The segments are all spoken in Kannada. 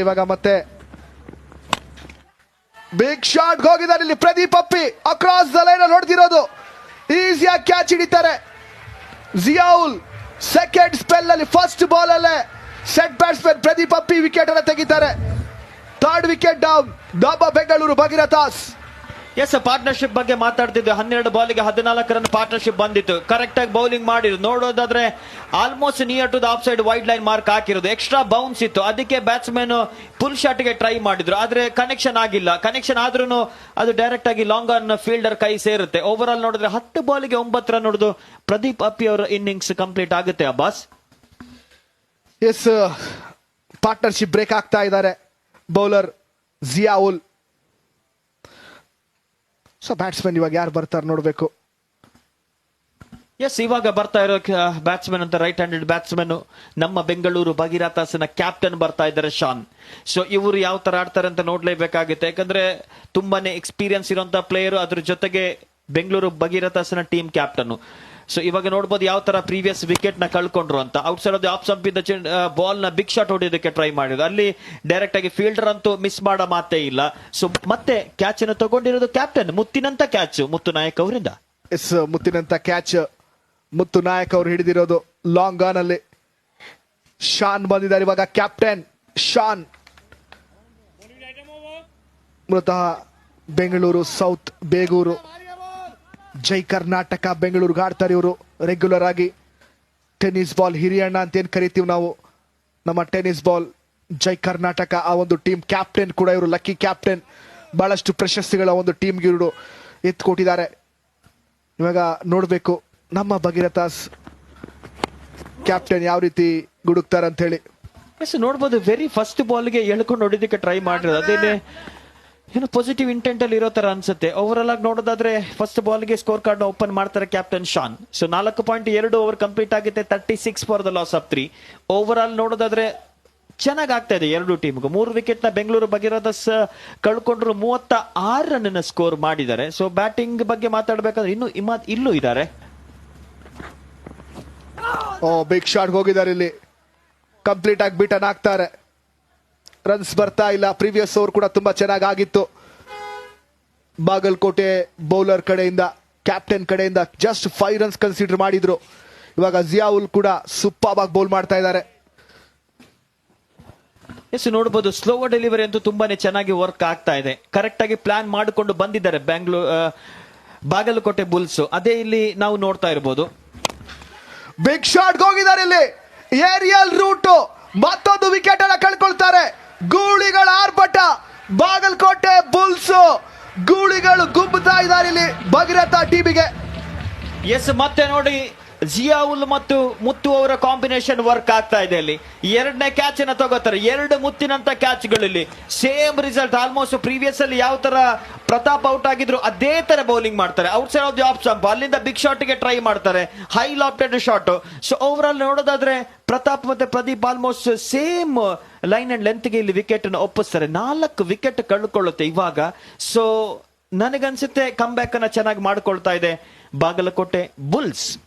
ಇವಾಗ ಮತ್ತೆ ಬಿಗ್ ಶಾಟ್ ಹೋಗಿದ್ದಾರೆ ಇಲ್ಲಿ ಪ್ರದೀಪ್ ಅಪ್ಪಿ ಅಕ್ರಾಸ್ ದ ಲೈನ್ ಹೊಡೆದಿರೋದು. ಈಸಿಯಾಗಿ ಕ್ಯಾಚ್ ಹಿಡಿತಾರೆ. ಜಿಯಾউಲ್ ಸೆಕೆಂಡ್ ಸ್ಪೆಲ್ ಅಲ್ಲಿ ಫಸ್ಟ್ ಬಾಲ್ ಅಲ್ಲೇ. Set batsman Pradeep Appi wicket ಅನ್ನ ತೆಗಿತಾರೆ. ಥರ್ಡ್ ವಿಕೆಟ್ ಡೌನ್ ಡಾಬಾ ಬೆಂಗಳೂರು ಭಗೀರಥಾಸ್ ಎಸ್ ಪಾರ್ಟ್ನರ್ಶಿಪ್ ಬಗ್ಗೆ ಮಾತಾಡ್ತಿದ್ವಿ. ಹನ್ನೆರಡು ಬಾಲಿಗೆ ಹದಿನಾಲ್ಕು ರನ್ ಪಾರ್ಟ್ನರ್ಶಿಪ್ ಬಂದಿತ್ತು. ಕರೆಕ್ಟ್ ಆಗಿ ಬೌಲಿಂಗ್ ಮಾಡಿದ್ರು. ನೋಡೋದಾದ್ರೆ almost near to the off side wide line mark ಹಾಕಿರೋದು. ಎಕ್ಸ್ಟ್ರಾ ಬೌನ್ಸ್ ಇತ್ತು. ಅದಕ್ಕೆ ಬ್ಯಾಟ್ಸ್ಮನ್ ಫುಲ್ ಶಾಟ್ಗೆ ಟ್ರೈ ಮಾಡಿದ್ರು. ಆದ್ರೆ ಕನೆಕ್ಷನ್ ಆಗಿಲ್ಲ. ಕನೆಕ್ಷನ್ ಆದ್ರೂ ಅದು ಡೈರೆಕ್ಟ್ ಆಗಿ ಲಾಂಗ್ ಆನ್ ಫೀಲ್ಡರ್ ಕೈ ಸೇರುತ್ತೆ. ಓವರ್ ಆಲ್ ನೋಡಿದ್ರೆ ಹತ್ತು ಬಾಲಿಗೆ ಒಂಬತ್ತು ರನ್ ಹೊಡೆದು ಪ್ರದೀಪ್ ಅಪ್ಪಿ ಅವರ ಇನ್ನಿಂಗ್ಸ್ ಕಂಪ್ಲೀಟ್ ಆಗುತ್ತೆ, ಅಬ್ಬಾಸ್. ಎಸ್ ಪಾರ್ಟ್ನರ್ಶಿಪ್ ಬ್ರೇಕ್ ಆಗ್ತಾ ಇದ್ದಾರೆ. ಬೌಲರ್ ಜಿಯಾವುಲ್ ಸೊ ಬ್ಯಾಟ್ಸ್ಮನ್ ಇವಾಗ ಯಾರು ಬರ್ತಾರೆ ನೋಡಬೇಕು. ಎಸ್ ಇವಾಗ ಬರ್ತಾ ಇರೋ ಬ್ಯಾಟ್ಸ್ಮನ್ ಅಂತ ರೈಟ್ ಹ್ಯಾಂಡೆಡ್ ಬ್ಯಾಟ್ಸ್ಮನ್ ನಮ್ಮ ಬೆಂಗಳೂರು ಭಗೀರಥಾಸನ ಕ್ಯಾಪ್ಟನ್ ಬರ್ತಾ ಇದ್ದಾರೆ ಶಾನ್ ಸೊ ಇವರು ಯಾವ ತರ ಆಡ್ತಾರೆ ಅಂತ ನೋಡ್ಲೇಬೇಕಾಗುತ್ತೆ. ಯಾಕಂದ್ರೆ ತುಂಬಾನೇ ಎಕ್ಸ್ಪೀರಿಯನ್ಸ್ ಇರುವಂತಹ ಪ್ಲೇಯರ್ ಅದ್ರ ಜೊತೆಗೆ ಬೆಂಗಳೂರು ಭಗೀರಥಾಸನ ಟೀಮ್ ಕ್ಯಾಪ್ಟನ್ ಸೊ ಇವಾಗ ನೋಡ್ಬೋದು ಯಾವ ತರ ಪ್ರೀವಿಯಸ್ ವಿಕೆಟ್ನ ಕಳ್ಕೊಂಡ್ರು ಅಂತ. Outside off the off stump ಇದ್ದ ಬಾಲ್ನ ಬಿಗ್ ಶಾಟ್ ಹೊಡೆಯೋದಕ್ಕೆ ಟ್ರೈ ಮಾಡಿದ್ರು. ಅಲ್ಲಿ ಡೈರೆಕ್ಟ್ ಆಗಿ ಫೀಲ್ಡರ್ ಅಂತೂ ಮಿಸ್ ಮಾಡೋ ಮಾತೇ ಇಲ್ಲ. ಸೊ ಮತ್ತೆ ಕ್ಯಾಚ್ ಅನ್ನು ತಗೊಂಡಿರೋದು ಕ್ಯಾಪ್ಟನ್ ಮುತ್ತಿನಂತ ಕ್ಯಾಚ್ ಮುತ್ತು ನಾಯಕ್ ಅವರಿಂದ. ಎಸ್ ಮುತ್ತಿನಂತ ಕ್ಯಾಚ್ ಮುತ್ತು ನಾಯಕ್ ಅವರು ಹಿಡಿದಿರೋದು ಲಾಂಗ್ ಆನ್ ಅಲ್ಲಿ. ಶಾನ್ ಬಂದಿದ್ದಾರೆ ಇವಾಗ ಕ್ಯಾಪ್ಟನ್ ಶಾನ್ ಮೂಲತಃ ಬೆಂಗಳೂರು ಸೌತ್ ಬೇಗೂರು. ಜೈ ಕರ್ನಾಟಕ, ಬೆಂಗಳೂರಿಗೆ ಆಡ್ತಾರೆ ಇವರು ರೆಗ್ಯುಲರ್ ಆಗಿ. ಟೆನ್ನಿಸ್ ಬಾಲ್ ಹಿರಿಯಣ್ಣ ಅಂತ ಏನ್ ಕರಿತೀವಿ ನಾವು. ನಮ್ಮ ಟೆನ್ನಿಸ್ ಬಾಲ್ ಜೈ ಕರ್ನಾಟಕ, ಆ ಒಂದು ಟೀಮ್ ಕ್ಯಾಪ್ಟನ್ ಕೂಡ ಇವರು ಲಕ್ಕಿ ಕ್ಯಾಪ್ಟನ್ ಬಹಳಷ್ಟು ಪ್ರಶಸ್ತಿಗಳ ಒಂದು ಟೀಮ್ಗೆ ಇವರು ಎತ್ಕೊಟ್ಟಿದ್ದಾರೆ. ಇವಾಗ ನೋಡಬೇಕು, ನಮ್ಮ ಭಗೀರಥಾಸ್ ಕ್ಯಾಪ್ಟನ್ ಯಾವ ರೀತಿ ಗುಡುಕ್ತಾರಂತ ಹೇಳಿ ನೋಡ್ಬೋದು ವೆರಿ ಫಸ್ಟ್ ಬಾಲ್ಗೆ ಎಳ್ಕೊಂಡು ಹೊಡಿದಕ್ಕೆ ಟ್ರೈ ಮಾಡಿರೋದು. ಅದೇನೆ ಏನು ಪಾಸಿಟಿವ್ ಇಂಟೆಂಟ್ ಅಲ್ಲಿ ಇರೋ ತರ ಅನ್ಸುತ್ತೆ. ಓವರ್ ಆಗಿ ನೋಡೋದಾದ್ರೆ ಫಸ್ಟ್ ಬಾಲ್ಗೆ ಸ್ಕೋರ್ ಕಾರ್ಡ್ ಓಪನ್ ಮಾಡ್ತಾರೆ ಕ್ಯಾಪ್ಟನ್ ಶಾನ್ ಸೊ ನಾಲ್ಕು ಪಾಯಿಂಟ್ ಎರಡು ಓವರ್ ಕಂಪ್ಲೀಟ್ ಆಗುತ್ತೆ thirty six for the loss of three overall ನೋಡೋದಾದ್ರೆ ಚೆನ್ನಾಗಿ ಆಗ್ತಾ ಇದೆ ಎರಡು ಟೀಮ್ಗೂ ಮೂರು ವಿಕೆಟ್ನ ಬೆಂಗಳೂರು ಭಗೀರಥಸ್ ಕಳ್ಕೊಂಡ್ರು ಮೂವತ್ತ ಆರು ರನ್ ಸ್ಕೋರ್ ಮಾಡಿದ್ದಾರೆ. ಸೊ ಬ್ಯಾಟಿಂಗ್ ಬಗ್ಗೆ ಮಾತಾಡಬೇಕಂದ್ರೆ ಇನ್ನು ಇಮಾತ್ ಇಲ್ಲೂ ಇದ್ದಾರೆ. ಓ ಬಿಗ್ ಶಾಟ್ ಹೋಗಿದ್ದಾರೆ ಇಲ್ಲಿ. ಕಂಪ್ಲೀಟ್ ಆಗಿ ಬಿಟನ್ ಆಗ್ತಾರೆ. ರನ್ಸ್ ಬರ್ತಾ ಇಲ್ಲ. ಪ್ರೀವಿಯಸ್ ಓವರ್ ಕೂಡ ತುಂಬಾ ಚೆನ್ನಾಗಿ ಆಗಿತ್ತು ಬಾಗಲಕೋಟೆ ಬೌಲರ್ ಕಡೆಯಿಂದ ಕ್ಯಾಪ್ಟನ್ ಕಡೆಯಿಂದ ಜಸ್ಟ್ ಫೈವ್ ರನ್ಸ್ ಕನ್ಸಿಡರ್ ಮಾಡಿದ್ರು. ಇವಾಗ ಜಿಯಾವುಲ್ ಕೂಡ ಆಗಿ ಬೌಲ್ ಮಾಡ್ತಾ ಇದ್ದಾರೆ. ಎಸ್ ನೋಡಬಹುದು ಸ್ಲೋ ಡೆಲಿವರಿ ಅಂತೂ ತುಂಬಾನೇ ಚೆನ್ನಾಗಿ ವರ್ಕ್ ಆಗ್ತಾ ಇದೆ. ಕರೆಕ್ಟ್ ಆಗಿ ಪ್ಲಾನ್ ಮಾಡಿಕೊಂಡು ಬಂದಿದ್ದಾರೆ ಬ್ಯಾಂಗ್ಳೂರ್ ಬಾಗಲಕೋಟೆ ಬುಲ್ಸ್ ಅದೇ ಇಲ್ಲಿ ನಾವು ನೋಡ್ತಾ ಇರಬಹುದು ಬಿಗ್ ಶಾಟ್ ಹೋಗಿದ್ದಾರೆ ಇಲ್ಲಿ. ಏರಿಯಲ್ ರೂಟ್ ಮತ್ತೊಂದು ವಿಕೆಟ್ ಅನ್ನ ಗೂಳಿಗಳ ಆರ್ಭಟ. ಬಾಗಲಕೋಟೆ ಬುಲ್ಸ್ ಗೂಳಿಗಳು ಗುಬ್ಬುತ್ತಾ ಇದ್ದಾರೆ ಇಲ್ಲಿ ಭಗೀರಥ ಟೀಮಿಗೆ. ಎಸ್ ಮತ್ತೆ ನೋಡಿ. ಜಿಯಾವುಲ್ ಮತ್ತು ಮುತ್ತು ಅವರ ಕಾಂಬಿನೇಷನ್ ವರ್ಕ್ ಆಗ್ತಾ ಇದೆ ಅಲ್ಲಿ ಎರಡನೇ ಕ್ಯಾಚ್ ಅನ್ನ ತಗೋತಾರೆ. ಎರಡು ಮುತ್ತಿನಂತ ಕ್ಯಾಚ್ಗಳಲ್ಲಿ ಸೇಮ್ ರಿಸಲ್ಟ್ ಆಲ್ಮೋಸ್ಟ್ ಪ್ರೀವಿಯಸ್ ಅಲ್ಲಿ ಯಾವ ತರ ಪ್ರತಾಪ್ ಔಟ್ ಆಗಿದ್ರು, ಅದೇ ತರ ಬೌಲಿಂಗ್ ಮಾಡ್ತಾರೆ. Outside of the off stump ಅಲ್ಲಿಂದ ಬಿಗ್ ಶಾಟ್ಗೆ ಟ್ರೈ ಮಾಡ್ತಾರೆ. High lofted shot so overall ನೋಡೋದಾದ್ರೆ, ಪ್ರತಾಪ್ ಮತ್ತೆ Pradeep almost same line and ಲೆಂತ್ಗೆ ಇಲ್ಲಿ ವಿಕೆಟ್ ಅನ್ನು ಒಪ್ಪಿಸ್ತಾರೆ. ನಾಲ್ಕು ವಿಕೆಟ್ ಕಳ್ಕೊಳ್ಳುತ್ತೆ ಇವಾಗ. ಸೊ ನನಗನ್ಸುತ್ತೆ ಕಮ್ ಬ್ಯಾಕ್ ಅನ್ನ ಚೆನ್ನಾಗಿ ಮಾಡ್ಕೊಳ್ತಾ ಇದೆ. ಬಾಗಲಕೋಟೆ ಬುಲ್ಸ್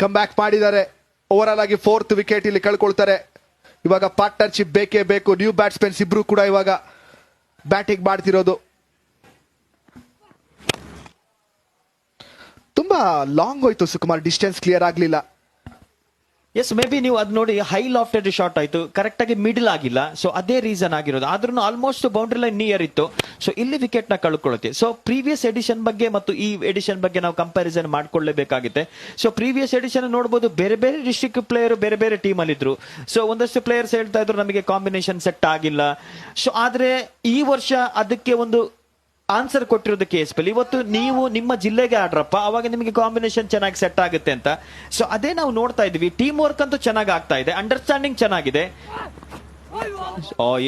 ಕಮ್ ಬ್ಯಾಕ್ ಮಾಡಿದ್ದಾರೆ. ಓವರ್ ಆಲ್ ಆಗಿ ಫೋರ್ತ್ ವಿಕೆಟ್ ಇಲ್ಲಿ ಕಳ್ಕೊಳ್ತಾರೆ. ಇವಾಗ ಪಾರ್ಟ್ನರ್ಶಿಪ್ ಬೇಕೇ ಬೇಕು. ನ್ಯೂ ಬ್ಯಾಟ್ಸ್ಮನ್ಸ್ ಇಬ್ರು ಕೂಡ ಇವಾಗ ಬ್ಯಾಟಿಂಗ್ ಮಾಡ್ತಿರೋದು. ತುಂಬಾ ಲಾಂಗ್ ಹೋಯ್ತು ಸುಕುಮಾರ್. ಡಿಸ್ಟೆನ್ಸ್ ಕ್ಲಿಯರ್ ಆಗ್ಲಿಲ್ಲ. ಎಸ್ ಮೇ ಬಿ ನೀವು ಅದ್ ನೋಡಿ ಹೈ ಲಾಫ್ಟೆಡ್ ಶಾಟ್ ಆಯ್ತು. ಕರೆಕ್ಟ್ ಆಗಿ ಮಿಡಲ್ ಆಗಿಲ್ಲ. ಸೊ ಅದೇ ರೀಸನ್ ಆಗಿರೋದು. ಆದ್ರೂ ಆಲ್ಮೋಸ್ಟ್ ಬೌಂಡ್ರಿ ಲೈನ್ ನಿಯರ್ ಇತ್ತು. ಸೊ ಇಲ್ಲಿ ವಿಕೆಟ್ನ ಕಳ್ಕೊಳ್ಳುತ್ತೆ. ಸೊ ಪ್ರೀವಿಯಸ್ ಎಡಿಷನ್ ಬಗ್ಗೆ ಮತ್ತು ಈ ಎಡಿಷನ್ ಬಗ್ಗೆ ನಾವು ಕಂಪ್ಯಾರಿಸನ್ ಮಾಡ್ಕೊಳ್ಳೇಬೇಕಾಗುತ್ತೆ. ಸೊ ಪ್ರೀವಿಯಸ್ ಎಡಿಷನ್ ನೋಡಬಹುದು ಬೇರೆ ಬೇರೆ ಡಿಸ್ಟ್ರಿಕ್ಟ್ ಪ್ಲೇಯರ್ ಬೇರೆ ಬೇರೆ ಟೀಮ್ ಅಲ್ಲಿ ಇದ್ರು ಸೊ ಒಂದಷ್ಟು ಪ್ಲೇಯರ್ಸ್ ಹೇಳ್ತಾ ಇದ್ರು, ನಮಗೆ ಕಾಂಬಿನೇಷನ್ ಸೆಟ್ ಆಗಿಲ್ಲ. ಸೊ ಆದ್ರೆ ಈ ವರ್ಷ ಅದಕ್ಕೆ ಒಂದು ಆನ್ಸರ್ ಕೊಟ್ಟಿರೋದು ಕೇಸ್ ಅಲ್ಲಿ ಇವತ್ತು ನೀವು ನಿಮ್ಮ ಜಿಲ್ಲೆಗೆ ಆಡ್ರಪ್ಪ, ಅವಾಗ ನಿಮಗೆ ಕಾಂಬಿನೇಷನ್ ಚೆನ್ನಾಗಿ ಸೆಟ್ ಆಗುತ್ತೆ ಅಂತ. ಸೊ ಅದೇ ನಾವು ನೋಡ್ತಾ ಇದೀವಿ. ಟೀಮ್ ವರ್ಕ್ ಅಂತೂ ಚೆನ್ನಾಗಿ ಆಗ್ತಾ ಇದೆ. ಅಂಡರ್ಸ್ಟ್ಯಾಂಡಿಂಗ್ ಚೆನ್ನಾಗಿದೆ.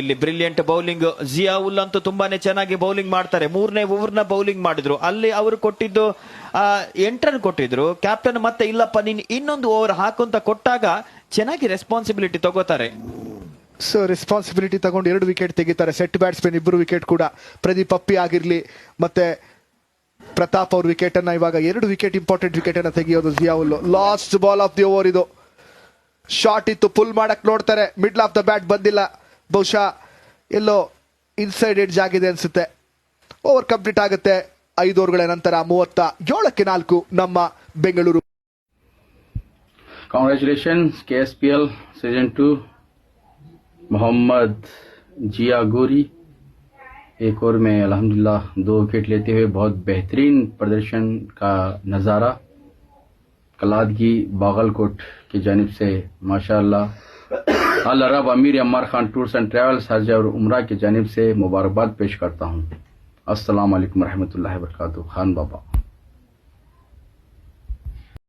ಇಲ್ಲಿ ಬ್ರಿಲಿಯಂಟ್ ಬೌಲಿಂಗ್ ಜಿಯಾವುಲ್ ಅಂತೂ ತುಂಬಾನೇ ಚೆನ್ನಾಗಿ ಬೌಲಿಂಗ್ ಮಾಡ್ತಾರೆ. ಮೂರನೇ ಓವರ್ನ ಬೌಲಿಂಗ್ ಮಾಡಿದ್ರು. ಅಲ್ಲಿ ಅವರು ಕೊಟ್ಟಿದ್ದು ಎಂಟ್ರನ್ ಕೊಟ್ಟಿದ್ರು. ಕ್ಯಾಪ್ಟನ್ ಮತ್ತೆ ಇಲ್ಲಪ್ಪ, ನೀನ್ ಇನ್ನೊಂದು ಓವರ್ ಹಾಕುಂತ ಕೊಟ್ಟಾಗ ಚೆನ್ನಾಗಿ ರೆಸ್ಪಾನ್ಸಿಬಿಲಿಟಿ ತಗೋತಾರೆ. ಸೊ ರೆಸ್ಪಾನ್ಸಿಬಿಲಿಟಿ ತಗೊಂಡು ಎರಡು ವಿಕೆಟ್ ತೆಗಿತಾರೆ. ಸೆಟ್ ಬ್ಯಾಟ್ಸ್ಮನ್ ಇಬ್ಬರು ವಿಕೆಟ್ ಕೂಡ. ಪ್ರದೀಪ್ ಅಪ್ಪಿ ಆಗಿರಲಿ ಮತ್ತೆ ಪ್ರತಾಪ್ ಅವ್ರ ವಿಕೆಟ್ ಅನ್ನ ಇವಾಗ ಎರಡು ವಿಕೆಟ್ ಇಂಪಾರ್ಟೆಂಟ್ ವಿಕೆಟ್ ಅನ್ನ ತೆಗಿಯೋದು Ziaul last ball of the over ಇದು. ಶಾರ್ಟ್ ಇತ್ತು ಪುಲ್ ಮಾಡಕ್ ನೋಡ್ತಾರೆ. ಮಿಡ್ಲ್ ಆಫ್ ದ ಬ್ಯಾಟ್ ಬಂದಿಲ್ಲ. ಬಹುಶಃ ಎಲ್ಲೋ ಇನ್ಸೈಡ್ ಎಡ್ಜ್ ಆಗಿದೆ ಅನ್ಸುತ್ತೆ. ಓವರ್ ಕಂಪ್ಲೀಟ್ ಆಗುತ್ತೆ. ಐದು ಓವರ್ಗಳ ನಂತರ ಮೂವತ್ತ ಏಳಕ್ಕೆ ನಾಲ್ಕು ನಮ್ಮ ಬೆಂಗಳೂರು. ಕಾಂಗ್ರೆಚುಲೇಷನ್ ಕೆಎಸ್ಪಿಎಲ್ ಸೀಸನ್ 2, محمد جیا گوری ایک اوور میں الحمدللہ دو وکٹ لیتے ہوئے بہت بہترین پردرشن کا نظارہ، کلادگی باغل کوٹ کی جانب سے، ماشاءاللہ۔ الرب امیر عمار خان ٹورس اینڈ ٹریولس حج اور عمرہ کی جانب سے مبارکباد پیش کرتا ہوں۔ السلام علیکم رحمۃ اللہ وبرکاتہ، خان بابا۔